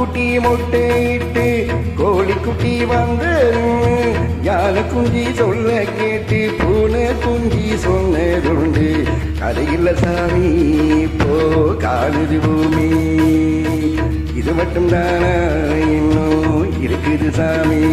ஆட்டுக்குட்டி முட்டையிட்டு கோழிக்குட்டி வந்து யானை குஞ்சி சொல்ல கேட்டு பூனை குஞ்சி சொன்னதுண்டு. கதையில் சாமி போ காணுது பூமி. இது மட்டும் தானா இன்னும் இருக்குது சாமி.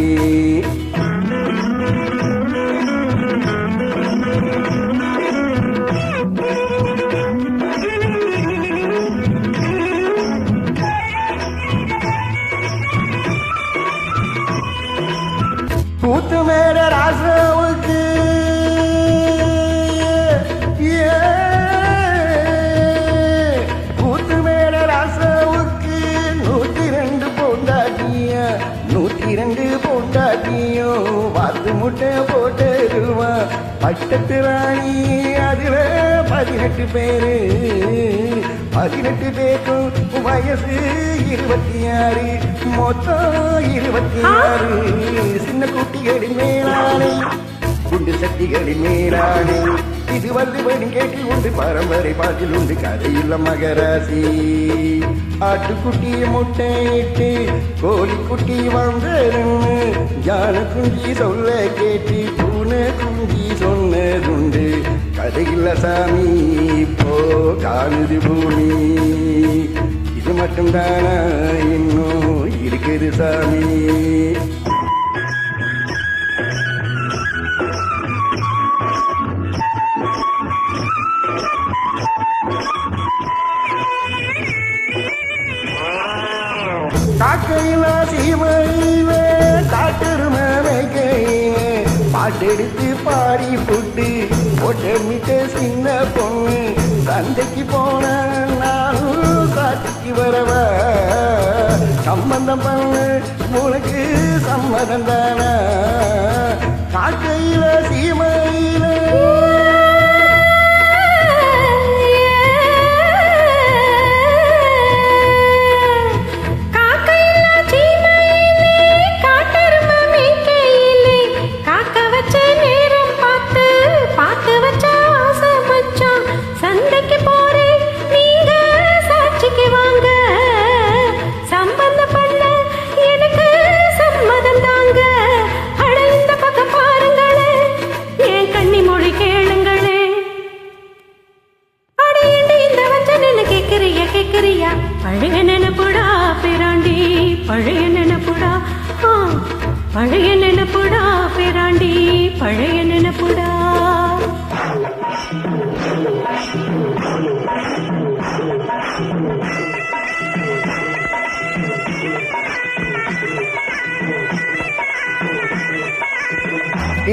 கூத்து மேட ராசாவுக்கு கூத்து மேட ராசாவுக்கு நூத்தி ரெண்டு பொண்டாட்டியா நூத்தி ரெண்டு பொண்டாட்டியும் வாத்து முட்டை போட்டுருவா பட்டத்து ராணி அதுல பதினெட்டு பேரு. பதினெட்டு பேருக்கும் வயசு இருபத்தி ஆறு. மொத்தம் இருபத்தி ஆறு. சின்ன மேலானே. குண்டு சட்டிகளின் மேலானே. இது வந்து வரும் கேட்டில் உண்டு பரம்பரை பாட்டில் உண்டு கதையில் மகராசி. ஆட்டுக்குட்டி முட்டையிட்டு கோழிக்குட்டி வந்தருன்னு ஞான குஞ்சி சொல்ல கேட்டு பூனை குஞ்சி சொன்னதுண்டு. கதையில் சாமி போ காணுது பூமி. இது மட்டும்தானா? இன்னும் இருக்குது சாமி. காக்கையில சீமையில காட்டெருமை வைக்கையில பாட்டெடுத்து பாடி புட்டு போட்டமிட்ட சின்ன பொண்ணு சந்தைக்கு போன நானும் காட்டுக்கு வரவ. சம்பந்தம் பண்ணு உனக்கு சம்மதம் தானே. காக்கையில சீமையில பழைய நினைப்புடா. பழைய நினைப்புடா பேராண்டி பழைய நினைப்புடா.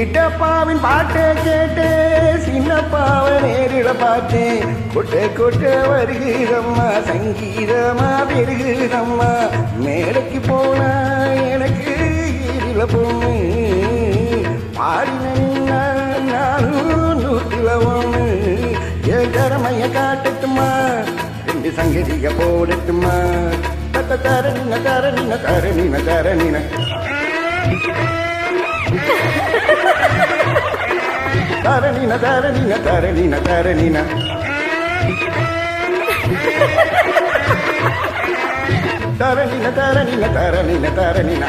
இட்டப்பாவின் பாட்டை கேட்டே சின்னப்பாவை நேரிட பார்த்தேன். கொட்ட கொட்ட வருகிறம்மா சங்கீதமா பெருகுதம்மா. மேடைக்கு போனா எனக்கு ஈரில பொண்ணு. பாடின நானும் நூற்றில ஒண்ணு. என் திறமைய காட்டட்டுமா ரெண்டு சங்கதிக போடட்டுமா தர நின தர நின தர நின தர நின తరణిన తరణిన తరణిన తరణిన తరణిన తరణిన తరణిన తరణిన